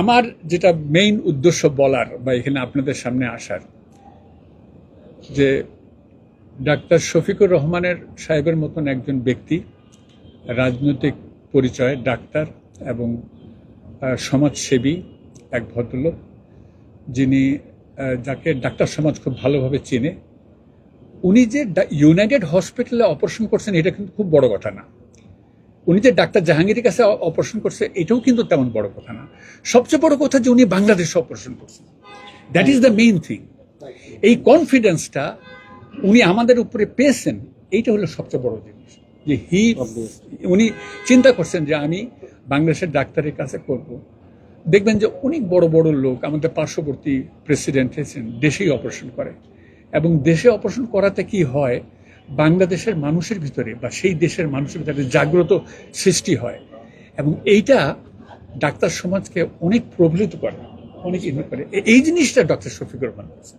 আমার যেটা মেইন উদ্দেশ্য বলার বা এখানে আপনাদের সামনে আসার, যে ডাক্তার শফিকুর রহমানের সাহেবের মতন একজন ব্যক্তি, রাজনৈতিক পরিচয়, ডাক্তার এবং সমাজসেবী এক ভদ্রলোক, যিনি যাকে ডাক্তার সমাজ খুব ভালোভাবে চেনে। উনি যে ইউনাইটেড হসপিটালে অপারেশন করছেন, এটা কিন্তু খুব বড় কথা না। উনি যে ডাক্তার জাহাঙ্গীরের কাছে অপারেশন করছে এটাও কিন্তু তেমন বড় কথা না। সবচেয়ে বড় কথা যে উনি বাংলাদেশে অপারেশন করছেন। That is the main thing এই কনফিডেন্সটা উনি আমাদের উপরে পেয়েছেন এইটা হলো সবচেয়ে বড় জিনিস। যে হি উনি চিন্তা করছেন যে আমি বাংলাদেশের ডাক্তারের কাছে করব। দেখবেন যে অনেক বড় বড় লোক আমাদের পার্শ্ববর্তী প্রেসিডেন্ট হয়েছেন দেশেই অপারেশন করে। এবং দেশে অপারেশন করাতে কি হয় বাংলাদেশের মানুষের ভিতরে বা সেই দেশের মানুষের ভিতরে জাগ্রত সৃষ্টি হয়। এবং এইটা ডাক্তার সমাজকে অনেক প্রবলিত করে, অনেক ইনভেট করে। এই জিনিসটা ডক্টর শফিকুর রহমান করেছেন